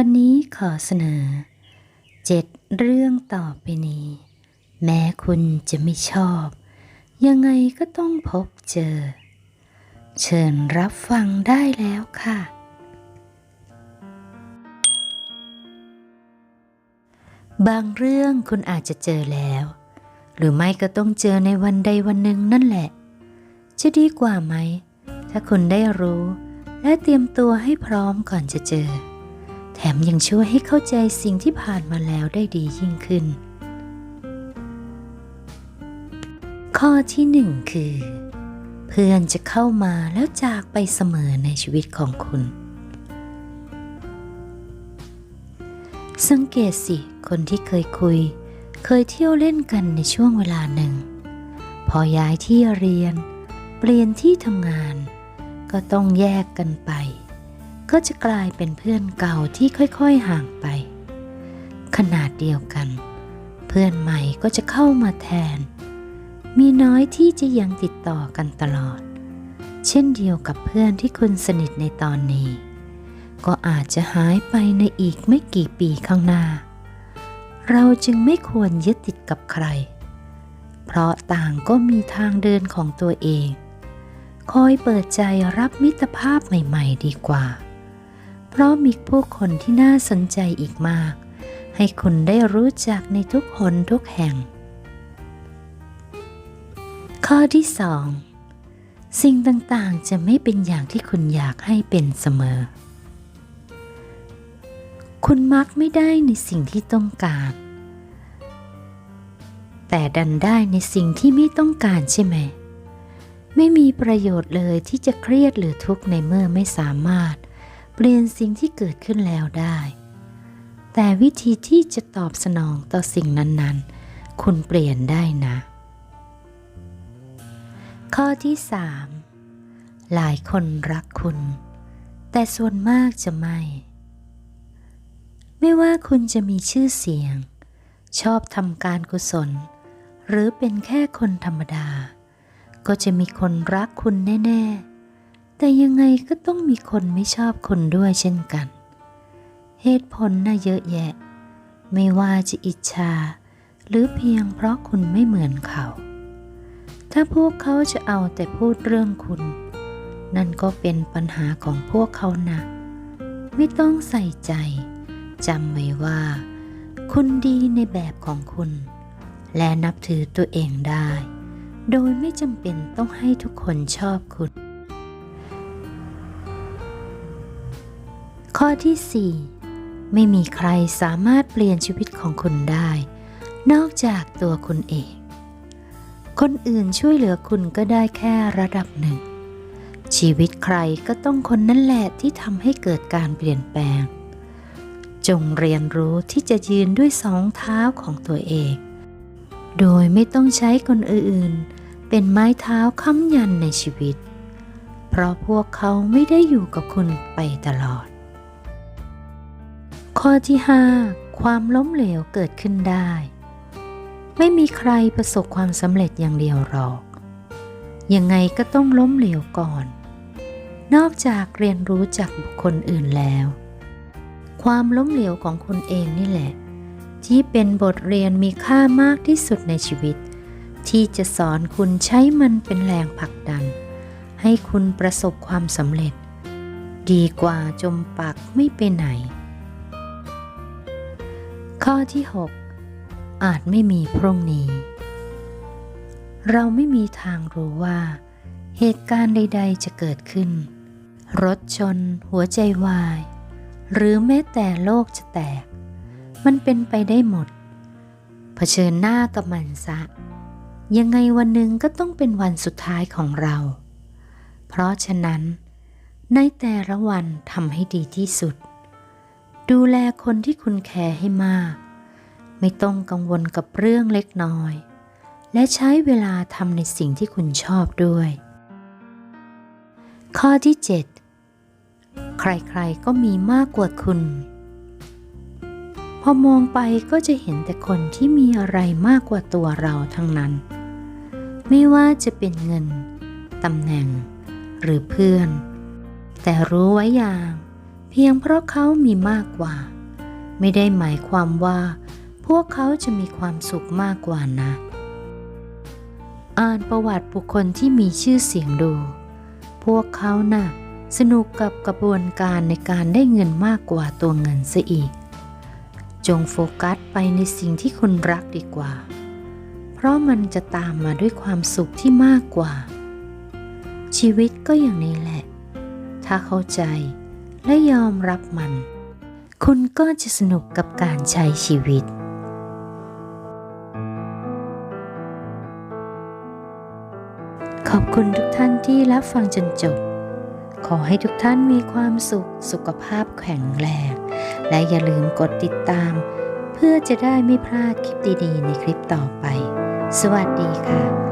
วันนี้ขอเสนอเจ็ดเรื่องต่อไปนี้ แม้คุณจะไม่ชอบ ยังไงก็ต้องพบเจอ เชิญรับฟังได้แล้วค่ะ บางเรื่องคุณอาจจะเจอแล้ว หรือไม่ก็ต้องเจอในวันใดวันหนึ่งนั่นแหละ จะดีกว่าไหม ถ้าคุณได้รู้ และเตรียมตัวให้พร้อมก่อนจะเจอ แถมยังช่วยให้เข้าใจสิ่งที่ผ่านมาแล้วได้ดียิ่งขึ้น ข้อที่หนึ่งคือ เพื่อนจะเข้ามาแล้วจากไปเสมอในชีวิตของคุณ สังเกตสิ คนที่เคยคุย เคยเที่ยวเล่นกันในช่วงเวลาหนึ่ง พอย้ายที่เรียน เปลี่ยนที่ทำงาน ก็ต้องแยกกันไป ก็จะกลายเป็นเพื่อนเก่าที่ค่อยๆห่างไป ขนาดเดียวกัน เพื่อนใหม่ก็จะเข้ามาแทน มีน้อยที่จะยังติดต่อกันตลอด เช่นเดียวกับเพื่อนที่คุณสนิทในตอนนี้ ก็อาจจะหายไปในอีกไม่กี่ปีข้างหน้า เราจึงไม่ควรยึดติดกับใคร เพราะต่างก็มีทางเดินของตัวเองคอยเปิดใจรับมิตรภาพใหม่ ๆ ดีกว่า เพราะมีผู้คนที่น่าสนใจอีกมาก ให้คุณได้รู้จักในทุกหนทุกแห่ง ข้อที่สองสิ่งต่างๆ จะไม่เป็นอย่างที่คุณอยากให้เป็นเสมอ คุณมักไม่ได้ในสิ่งที่ต้องการ แต่ดันได้ในสิ่งที่ไม่ต้องการใช่ไหม ไม่มีประโยชน์เลยที่จะเครียดหรือทุกข์ในเมื่อไม่สามารถ เปลี่ยนสิ่งที่เกิดขึ้นแล้วได้ แต่วิธีที่จะตอบสนองต่อสิ่งนั้นๆ คุณเปลี่ยนได้นะ ข้อที่ 3 หลายคนรักคุณ แต่ส่วนมากจะไม่ ไม่ว่าคุณจะมีชื่อเสียง ชอบทำการกุศล หรือเป็นแค่คนธรรมดา ก็จะมีคนรักคุณแน่ ๆ แต่ยังไงก็ต้องมีคนไม่ชอบคุณด้วยเช่นกัน เหตุผลน่ะเยอะแยะ ไม่ว่าจะอิจฉาหรือเพียงเพราะคุณไม่เหมือนเขา ถ้าพวกเขาจะเอาแต่พูดเรื่องคุณ นั่นก็เป็นปัญหาของพวกเขานะ ไม่ต้องใส่ใจจำไว้ว่า คุณดีในแบบของคุณ และนับถือตัวเองได้ โดยไม่จำเป็นต้องให้ทุกคนชอบคุณ ข้อที่ 4 ไม่มีใครสามารถเปลี่ยนชีวิตของคุณได้ นอกจากตัวคุณเอง คนอื่นช่วยเหลือคุณก็ได้แค่ระดับหนึ่ง ชีวิตใครก็ต้องคนนั่นแหละที่ทำให้เกิดการเปลี่ยนแปลง จงเรียนรู้ที่จะยืนด้วยสองเท้าของตัวเอง โดยไม่ต้องใช้คนอื่น เป็นไม้เท้าค้ำยันในชีวิต เพราะพวกเขาไม่ได้อยู่กับคุณไปตลอด ข้อที่ 5 ความล้มเหลวเกิดขึ้นได้ ไม่มีใครประสบความสำเร็จอย่างเดียวหรอก ยังไงก็ต้องล้มเหลวก่อน นอกจากเรียนรู้จากบุคคลอื่นแล้ว ความล้มเหลวของคุณเองนี่แหละ ที่เป็นบทเรียนมีค่ามากที่สุดในชีวิต ที่จะสอนคุณใช้มันเป็นแรงผลักดัน ให้คุณประสบความสำเร็จ ดีกว่าจมปักไม่ไปไหน ข้อที่ 6 อาจไม่มีพรุ่งนี้ เราไม่มีทางรู้ว่า เหตุการณ์ใด ๆ จะเกิดขึ้น รถชน หัวใจวาย หรือแม้แต่โลกจะแตก มันเป็นไปได้หมด เผชิญหน้ากับมันซะ ยังไงวันหนึ่งก็ต้องเป็นวันสุดท้ายของเรา เพราะฉะนั้น ในแต่ละวันทำให้ดีที่สุด ดูแลคนที่คุณแคร์ให้มาก ไม่ต้องกังวลกับเรื่องเล็กน้อย และใช้เวลาทำในสิ่งที่คุณชอบด้วย ข้อที่ 7 ใครๆก็มีมากกว่าคุณ พอมองไปก็จะเห็นแต่คนที่มีอะไรมากกว่าตัวเราทั้งนั้น ไม่ว่าจะเป็นเงิน ตำแหน่ง หรือเพื่อน แต่รู้ไว้อย่าง พพียงเพราะเขามีมากกว่า ไม่ได้หมายความว่า พวกเขาจะมีความสุขมากกว่านะ อ่านประวัติบุคคลที่มีชื่อเสียงดู พวกเขาน่ะสนุกกับกระบวนการในการได้เงินมากกว่าตัวเงินซะอีก จงโฟกัสไปในสิ่งที่คุณรักดีกว่า เพราะมันจะตามมาด้วยความสุขที่มากกว่า ชีวิตก็อย่างนี้แหละ ถ้าเข้าใจ และยอมรับมัน คุณก็จะสนุกกับการใช้ชีวิต ขอบคุณทุกท่านที่รับฟังจนจบ ขอให้ทุกท่านมีความสุขสุขภาพแข็งแรง และอย่าลืมกดติดตาม เพื่อจะได้ไม่พลาดคลิปดีๆ ในคลิปต่อไป สวัสดีค่ะ